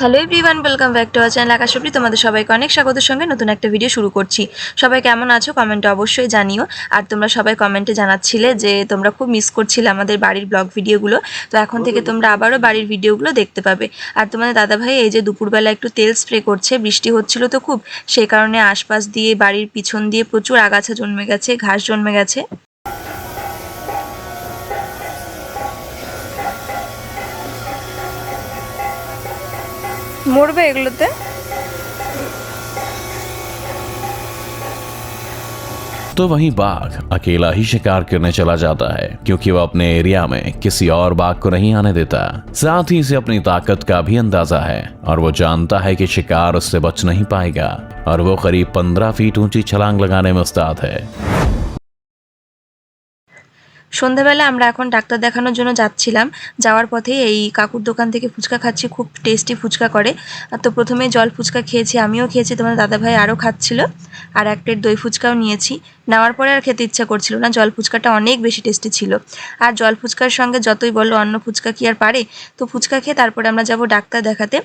Hello everyone welcome back to our channel Akashpri তোমাদের সবাইকে অনেক স্বাগতের সঙ্গে নতুন একটা ভিডিও শুরু করছি। সবাই কেমন আছো? কমেন্টে অবশ্যই জানিও। আর তোমরা সবাই কমেন্টে জানাচ্ছিলে যে তোমরা খুব মিস করছিলে আমাদের বাড়ির ব্লগ ভিডিওগুলো তো এখন থেকে তোমরা আবারও বাড়ির ভিডিওগুলো দেখতে পাবে। আর তোমাদের দাদাভাই এই যে দুপুরবেলা একটু তেল স্প্রে করছে বৃষ্টি হচ্ছিল তো খুব। সেই কারণে আশপাশ দিয়ে বাড়ির পিছন দিয়ে প্রচুর আগাছা জন্মে গেছে ঘাস জন্মে গেছে। মরবে এগুলোতে तो वहीं बाघ अकेला ही शिकार करने चला जाता है क्योंकि वो अपने एरिया में किसी और बाघ को नहीं आने देता साथ ही इसे अपनी ताकत का भी अंदाजा है और वो जानता है कि शिकार उससे बच नहीं पाएगा और वो करीब पंद्रह फीट ऊंची छलांग लगाने में उस्ताद है সন্ধ্যাবেলা আমরা এখন ডাক্তার দেখানোর জন্য যাচ্ছিলাম। যাওয়ার পথে এই কাকুর দোকান থেকে ফুচকা খাচ্ছি, খুব টেস্টি ফুচকা করে। তো প্রথমে জল ফুচকা খেয়েছি, আমিও খেয়েছি তোমার দাদাভাই আরও খাচ্ছিল। আর এক প্লেট দই ফুচকাও নিয়েছি। নেওয়ার পরে আর খেতে ইচ্ছা করছিল না, জল ফুচকাটা অনেক বেশি টেস্টি ছিল। আর জল ফুচকার সঙ্গে যতই বলো অন্য ফুচকা কি আর পারে, তো ফুচকা খেয়ে তারপরে আমরা যাব ডাক্তার দেখাতে।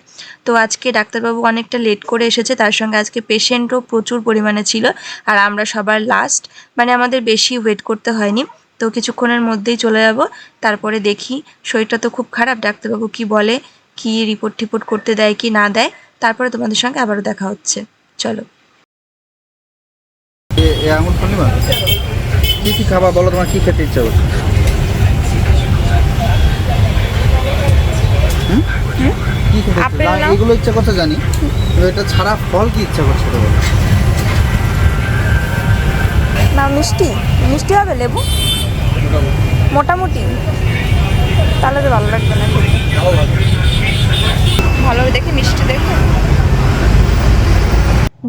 তো আজকে ডাক্তারবাবু অনেকটা লেট করে এসেছে, তার সঙ্গে আজকে পেশেন্টও প্রচুর পরিমাণে ছিল। আর আমরা সবার লাস্ট মানে আমাদের বেশি ওয়েট করতে হয়নি। তো কিছুক্ষণের মধ্যেই চলে যাব। তারপরে দেখি শরীরটা তো খুব খারাপ। ডাক্তারবাবু কি বলে কি রিপোর্ট টিপোর্ট করতে দেয় কি না দেয়? তারপরে তোমাদের সঙ্গে আবারও দেখা হচ্ছে। চলো। আঙুল পূর্ণিমা? কি কি খাবার বলো তোমার কি খেতে ইচ্ছা করছে? কি খেতে। এগুলো ইচ্ছা করছে জানি এটা ছাড়া ফল কি ইচ্ছা করছে তো বলো না মিষ্টি। মিষ্টি হবে লেবু? মোটামুটি। তাহলে তো ভালো লাগবে না। ভালো দেখে মিষ্টি দেখে।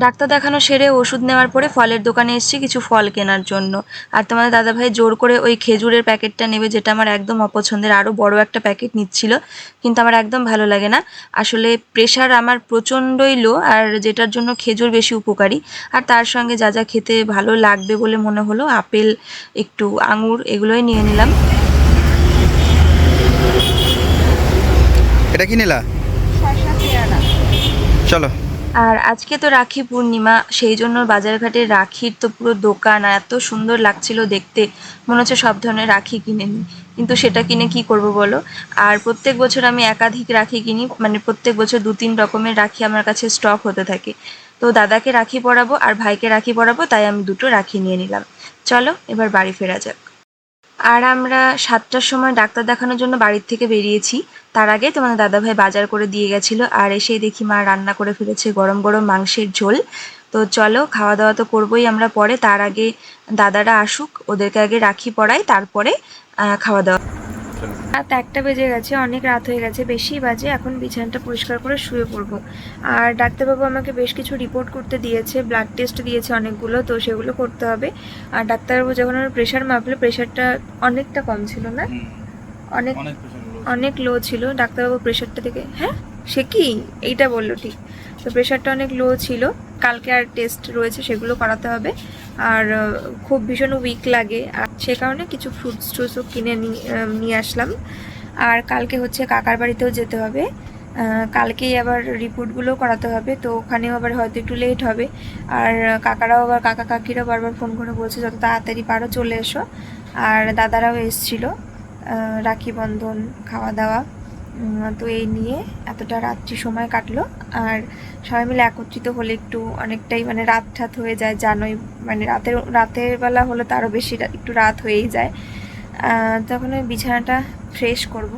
ডাক্তার দেখানো সেরে ওষুধ নেওয়ার পরে ফলের দোকানে এসেছি কিছু ফল কেনার জন্য। আর তোমাদের দাদাভাই জোর করে ওই খেজুরের প্যাকেটটা নেবে যেটা আমার একদম অপছন্দের আরও বড় একটা প্যাকেট নিচ্ছিল। কিন্তু আমার একদম ভালো লাগে না। আসলে প্রেশার আমার প্রচণ্ডই লো আর যেটার জন্য খেজুর বেশি উপকারী। আর তার সঙ্গে যা যা খেতে ভালো লাগবে বলে মনে হলো আপেল একটু আঙুর এগুলোই নিয়ে নিলাম। এটা কি নিলা? চলো। আর আজকে তো রাখি পূর্ণিমা, সেই জন্য বাজারঘাটে রাখির তো পুরো দোকান এত সুন্দর লাগছিল দেখতে। মনে হচ্ছে সব ধরনের রাখি কিনে নিই। কিন্তু সেটা কিনে কি করব বলো? আর প্রত্যেক বছর আমি একাধিক রাখি কিনি মানে প্রত্যেক বছর দু তিন রকমের রাখি আমার কাছে স্টক হতে থাকে। তো দাদাকে রাখি পরাবো আর ভাইকে রাখি পরাবো, তাই আমি দুটো রাখি নিয়ে নিলাম। চলো, এবার বাড়ি ফেরা যাক। আর আমরা সাতটার সময় ডাক্তার দেখানোর জন্য বাড়ির থেকে বেরিয়েছি। তার আগে তোমাদের দাদাভাই বাজার করে দিয়ে গেছিল আর এসেই দেখি মা রান্না করে ফেলেছে গরম গরম মাংসের ঝোল। তো চলো খাওয়া দাওয়া তো করবোই আমরা পরে। তার আগে দাদারা আসুক, ওদেরকে আগে রাখি পড়াই, তারপরে খাওয়া দাওয়া। রাত একটা বেজে গেছে অনেক রাত হয়ে গেছে বেশি বাজে। এখন বিছানাটা পরিষ্কার করে শুয়ে পড়ব। আর ডাক্তারবাবু আমাকে বেশ কিছু রিপোর্ট করতে দিয়েছে ব্লাড টেস্ট দিয়েছে অনেকগুলো তো সেগুলো করতে হবে। আর ডাক্তারবাবু যখন আমার প্রেশার মাপলো প্রেশারটা অনেকটা কম ছিল না? অনেক অনেক লো ছিল। ডাক্তারবাবু প্রেশারটা থেকে হ্যাঁ? সে কি? এইটা বলল ঠিক। তো প্রেশারটা অনেক লো ছিল। কালকে আর টেস্ট রয়েছে, সেগুলো করাতে হবে। আর খুব ভীষণ উইক লাগে। আর সে কারণে কিছু ফ্রুটস ট্রুটসও কিনে নিয়ে আসলাম। আর কালকে হচ্ছে কাকার বাড়িতেও যেতে হবে। কালকেই আবার রিপোর্টগুলো করাতে হবে, তো ওখানেও আবার হয়তো একটু লেট হবে। আর কাকারাও আবার, কাকা কাকিরাও বারবার ফোন করে বলছে, যত তাড়াতাড়ি পারো চলে এসো। আর দাদারাও এসছিলো রাখি বন্ধন, খাওয়া দাওয়া তো এই নিয়ে এতটা রাত্রি সময় কাটলো। আর সবাই মিলে একত্রিত হলে একটু অনেকটাই মানে রাত ঠাত হয়ে যায়, জানোই মানে রাতের রাতের বেলা হলে তো আরও বেশি একটু রাত হয়েই যায়। তখন আমি বিছানাটা ফ্রেশ করব,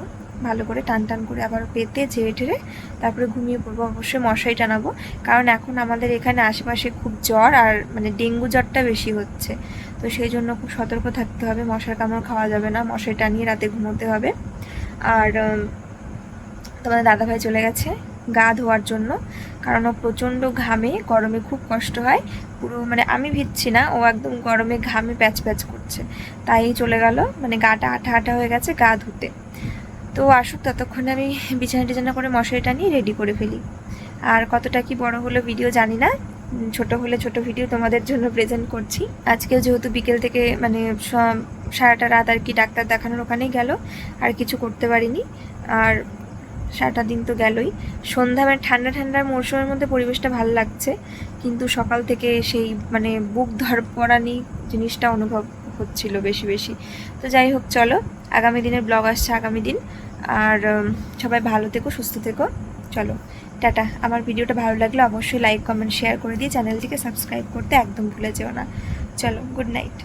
ভালো করে টান টান করে আবার পেতে ঝেড়ে ঠেড়ে তারপরে ঘুমিয়ে পড়ব। অবশ্যই মশারি টানাবো, কারণ এখন আমাদের এখানে আশেপাশে খুব জ্বর আর মানে ডেঙ্গু জ্বরটা বেশি হচ্ছে। তো সেই জন্য খুব সতর্ক থাকতে হবে, মশার কামড় খাওয়া যাবে না, মশারি টানিয়ে রাতে ঘুমোতে হবে। আর তোমাদের দাদাভাই চলে গেছে। গা ধোয়ার জন্য। কারণ ও প্রচণ্ড ঘামে, গরমে খুব কষ্ট হয়। পুরো মানে আমি ভিজছি না, ও একদম গরমে ঘামে প্যাচ প্যাচ করছে। তাই চলে গেল মানে গাটা আঠা আঠা হয়ে গেছে গা ধুতে। তো আসুক, ততক্ষণে আমি বিছানা টিছানা করে মশারিটা নিয়ে রেডি করে ফেলি। আর কতটা কি বড় হলো ভিডিও জানি না। ছোট হলে ছোট ভিডিও তোমাদের জন্য প্রেজেন্ট করছি। আজকে যেহেতু বিকেল থেকে মানে সারাটা রাত আর কি ডাক্তার দেখানোর ওখানেই গেল। আর কিছু করতে পারিনি। আর সারাটা দিন তো গেলই। সন্ধ্যা মানে ঠান্ডা ঠান্ডার মরশুমের মধ্যে পরিবেশটা ভালো লাগছে, কিন্তু সকাল থেকে সেই মানে বুক ধরপড়ানি জিনিসটা অনুভব হচ্ছিল বেশি বেশি। তো যাই হোক, চলো, আগামী দিনের ব্লগ আসছে আগামী দিন। আর সবাই ভালো থেকো, সুস্থ থেকো। চলো, টাটা। আমার ভিডিওটা ভালো লাগলে অবশ্যই লাইক কমেন্ট শেয়ার করে দিয়ে চ্যানেলটিকে সাবস্ক্রাইব করতে একদম ভুলে যেও না। চলো গুড নাইট